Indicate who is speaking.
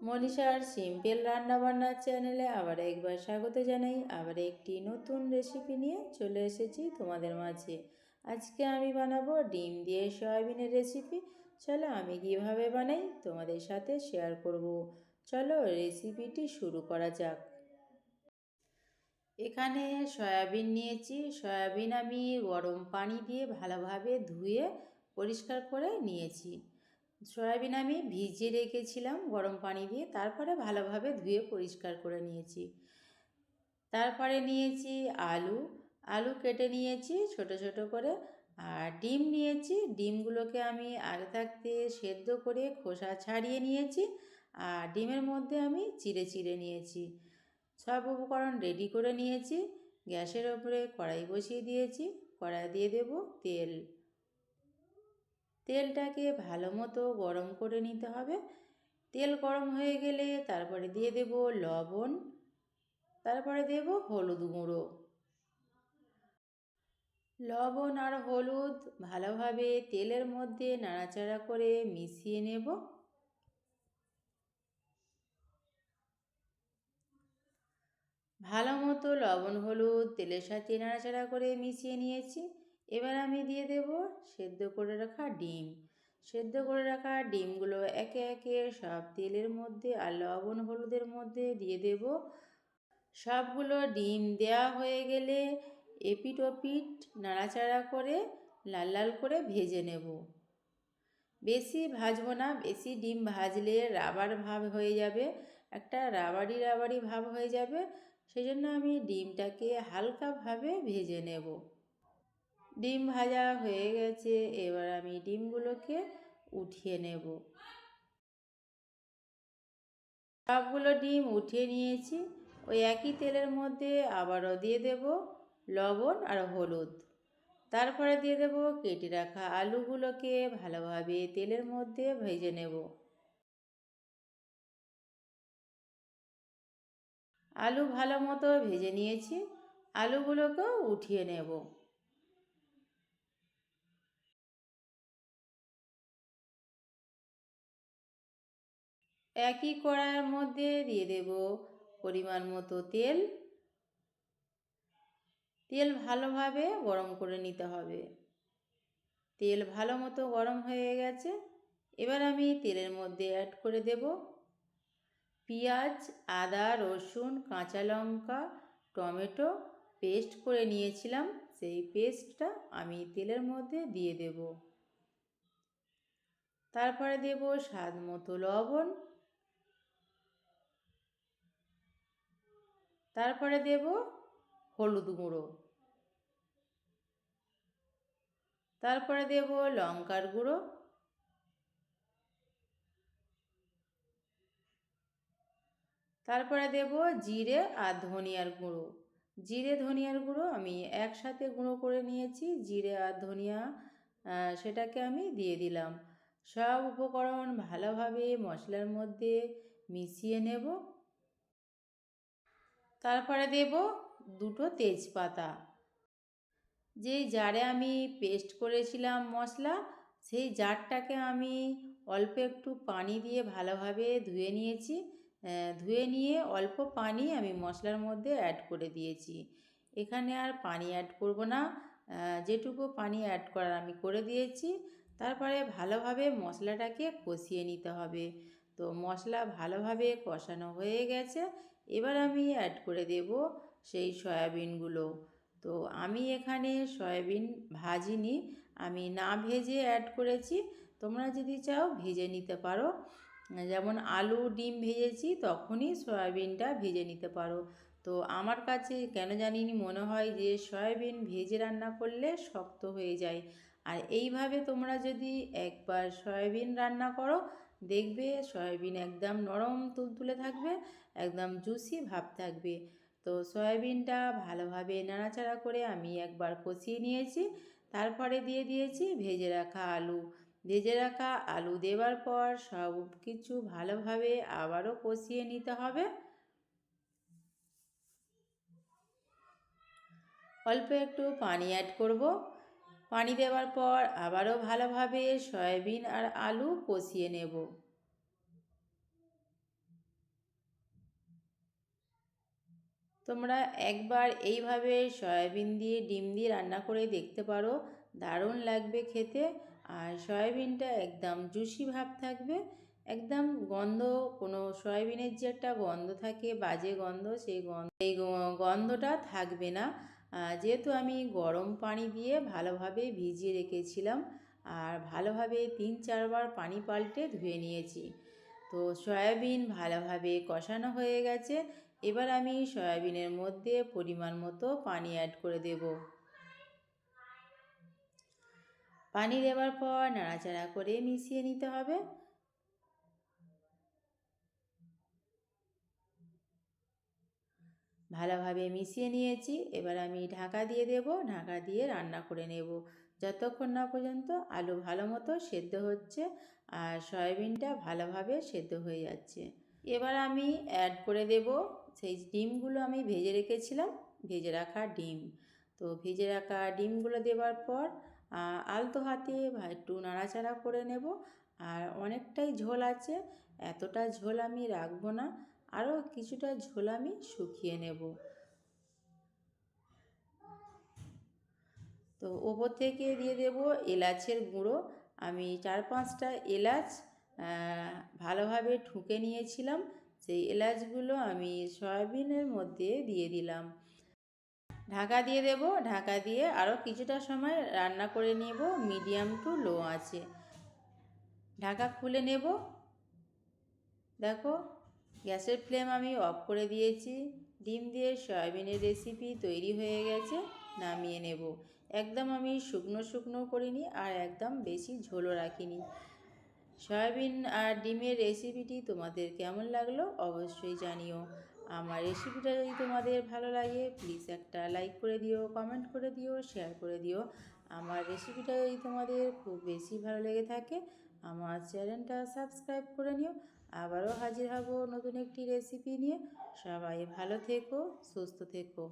Speaker 1: মনীষার simple রান্নাবান্নার চ্যানেলে আবার একবার স্বাগত জানাই। আবার একটি নতুন রেসিপি নিয়ে চলে এসেছি তোমাদের মাঝে। আজকে আমি বানাবো ডিম দিয়ে সয়াবিনের রেসিপি চলো আমি কীভাবে বানাই তোমাদের সাথে শেয়ার করব। চলো রেসিপিটি শুরু করা যাক। এখানে সয়াবিন নিয়েছি। সয়াবিন আমি গরম পানি দিয়ে ভালোভাবে ধুয়ে পরিষ্কার করে নিয়েছি। সয়াবিন আমি ভিজিয়ে রেখেছিলাম, গরম পানি দিয়ে। তারপরে ভালোভাবে ধুয়ে পরিষ্কার করে নিয়েছি। তারপরে নিয়েছি আলু। আলু কেটে নিয়েছি ছোট ছোট করে। আর ডিম নিয়েছি। ডিমগুলোকে আমি আগে থাকতে সেদ্ধ করে খোসা ছাড়িয়ে নিয়েছি। আর ডিমের মধ্যে আমি চিড়ে চিড়ে নিয়েছি। সব উপকরণ রেডি করে নিয়েছি। গ্যাসের ওপরে কড়াই বসিয়ে দিয়েছি। কড়াই দিয়ে দেব তেল। তেলটাকে ভালো মতো গরম করে নিতে হবে। তেল গরম হয়ে গেলে তারপরে দিয়ে দেব লবণ, তারপরে দেব হলুদ গুঁড়ো। লবণ আর হলুদ ভালোভাবে তেলের মধ্যে নাড়াচাড়া করে মিশিয়ে নেব। ভালো মতো লবণ, হলুদ তেলের সাথে নাড়াচাড়া করে মিশিয়ে নিয়েছি। এবার আমি দিয়ে দেব সেদ্ধ করে রাখা ডিম। সেদ্ধ করে রাখা ডিমগুলো একে একে সব তেলের মধ্যে আর লবণ হলুদের মধ্যে দিয়ে দেব। সবগুলো ডিম দেওয়া হয়ে গেলে এপিট ওপিট নাড়াচাড়া করে লাল লাল করে ভেজে নেব। বেশি ভাজবো না, বেশি ডিম ভাজলে রাবার ভাব হয়ে যাবে, একটা রাবারি রাবারি ভাব হয়ে যাবে। সেই জন্য আমি ডিমটাকে হালকাভাবে ভেজে নেব। ডিম ভাজা হয়ে গেছে, এবার আমি ডিমগুলোকে উঠিয়ে নেব। সবগুলো ডিম উঠিয়ে নিয়েছি, ওই একই তেলের মধ্যে আবারও দিয়ে দেব লবণ আর হলুদ। তারপরে দিয়ে দেব কেটে রাখা আলুগুলোকে ভালোভাবে তেলের মধ্যে ভেজে নেব। আলু ভালো মতো ভেজে নিয়েছি, আলুগুলোকেও উঠিয়ে নেব। একই কড়াইয়ের মধ্যে দিয়ে দেব পরিমাণ মতো তেল। তেল ভালোভাবে গরম করে নিতে হবে। তেল ভালো মতো গরম হয়ে গেছে। এবার আমি তেলের মধ্যে অ্যাড করে দেব পেঁয়াজ, আদা, রসুন, কাঁচা লঙ্কা, টমেটো পেস্ট করে নিয়েছিলাম। সেই পেস্টটা আমি তেলের মধ্যে দিয়ে দেব। তারপরে দেব স্বাদ মতো লবণ। তারপরে দেব হলুদ গুঁড়ো। তারপরে দেব লঙ্কার গুঁড়ো। তারপরে দেব জিরে আর ধনিয়ার গুঁড়ো। জিরে, ধনিয়ার গুঁড়ো আমি একসাথে গুঁড়ো করে নিয়েছি। জিরে আর ধনিয়া সেটাকে আমি দিয়ে দিলাম। সব উপকরণ ভালোভাবে মশলার মধ্যে মিশিয়ে নেব। তারপরে দেব দুটো তেজপাতা। যেই জারে আমি পেস্ট করেছিলাম মশলা, সেই জারটাকে আমি অল্প একটু পানি দিয়ে ভালোভাবে ধুয়ে নিয়েছি। ধুয়ে নিয়ে অল্প পানি আমি মশলার মধ্যে অ্যাড করে দিয়েছি। এখানে আর পানি অ্যাড করব না। যেটুকু পানি অ্যাড করার আমি করে দিয়েছি। তারপরে ভালোভাবে মশলাটাকে কষিয়ে নিতে হবে। তো মশলা ভালোভাবে কষানো হয়ে গেছে। এবার আমি অ্যাড করে দেব সেই সয়াবিনগুলো। তো আমি এখানে সয়াবিন ভাজিনি, আমি না ভেজে অ্যাড করেছি। তোমরা যদি চাও ভেজে নিতে পারো। যেমন আলু, ডিম ভেজেছি, তখনই সয়াবিনটা ভেজে নিতে পারো। তো আমার কাছে কেন জানিনি মনে হয় যে সয়াবিন ভেজে রান্না করলে শক্ত হয়ে যায়। আর এইভাবে তোমরা যদি একবার সয়াবিন রান্না করো দেখবে সয়াবিন একদম নরম তুলতুলে থাকবে, একদম জুসি ভাব থাকবে। তো সয়াবিনটা ভালোভাবে নাড়াচাড়া করে আমি একবার কষিয়ে নিয়েছি, তারপরে দিয়ে দিয়েছি ভেজে রাখা আলু। ভেজে রাখা আলু দেওয়ার পর সব কিছু ভালোভাবে আবারও কষিয়ে নিতে হবে। অল্প একটু পানি অ্যাড করব। পানি দেওয়ার পর আবারও ভালোভাবে সয়াবিন আর আলু কষিয়ে নেব। তোমরা একবার এইভাবে সয়াবিন দিয়ে ডিম দিয়ে রান্না করে দেখতে পারো, দারুণ লাগবে খেতে। আর সয়াবিনটা একদম জুসি ভাব থাকবে, একদম গন্ধ, কোনো সয়াবিনের যে একটা গন্ধ থাকে, বাজে গন্ধ, সেই গন্ধ এই গন্ধটা থাকবে না। যেহেতু আমি গরম পানি দিয়ে ভালোভাবে ভিজিয়ে রেখেছিলাম আর ভালোভাবে তিন চারবার পানি পাল্টে ধুয়ে নিয়েছি। তো সয়াবিন ভালোভাবে কষানো হয়ে গেছে। এবার আমি সয়াবিনের মধ্যে পরিমাণ মতো পানি অ্যাড করে দেব। পানি দেওয়ার পর নাড়াচাড়া করে মিশিয়ে নিতে হবে। ভালোভাবে মিশিয়ে নিয়েছি। এবার আমি ঢাকা দিয়ে দেব। ঢাকা দিয়ে রান্না করে নেব। যতক্ষণ না পর্যন্ত আলু ভালো মতো সেদ্ধ হচ্ছে আর সয়াবিনটা ভালোভাবে সেদ্ধ হয়ে যাচ্ছে। এবার আমি অ্যাড করে দেব সেই ডিমগুলো আমি ভেজে রেখেছিলাম, ভেজে রাখা ডিম। তো ভেজে রাখা ডিমগুলো দেওয়ার পর আলতো হাতে একটু নাড়াচাড়া করে নেব। আর অনেকটাই ঝোল আছে, এতটা ঝোল আমি রাখব না। আরও কিছুটা ঝোল আমি শুকিয়ে নেব। তো ওপর থেকে দিয়ে দেব এলাচের গুঁড়ো। আমি চার পাঁচটা এলাচ ভালোভাবে ঠুকে নিয়েছিলাম। সেই এলাচগুলো আমি সয়াবিনের মধ্যে দিয়ে দিলাম। ঢাকা দিয়ে দেব। ঢাকা দিয়ে আরও কিছুটা সময় রান্না করে নেব। মিডিয়াম টু লো আছে। ঢাকা খুলে নেব। দেখো গ্যাসের ফ্লেম আমি অফ করে দিয়েছি। ডিম দিয়ে সয়াবিনের রেসিপি তৈরি হয়ে গেছে, নামিয়ে নেব। একদম আমি শুকনো শুকনো করিনি আর একদম বেশি ঝোলও রাখিনি। সয়াবিন আর ডিমের রেসিপিটি তোমাদের কেমন লাগল অবশ্যই জানিও। আমার রেসিপিটা যদি তোমাদের ভালো লাগে, প্লিজ একটা লাইক করে দিও, কমেন্ট করে দিও, শেয়ার করে দিও। আমার রেসিপিটা যদি তোমাদের খুব বেশি ভালো লেগে থাকে, আমার চ্যানেলটা সাবস্ক্রাইব করে নিও। আবারও হাজির হব নতুন একটি রেসিপি নিয়ে। সবাই ভালো থেকো, সুস্থ থেকো।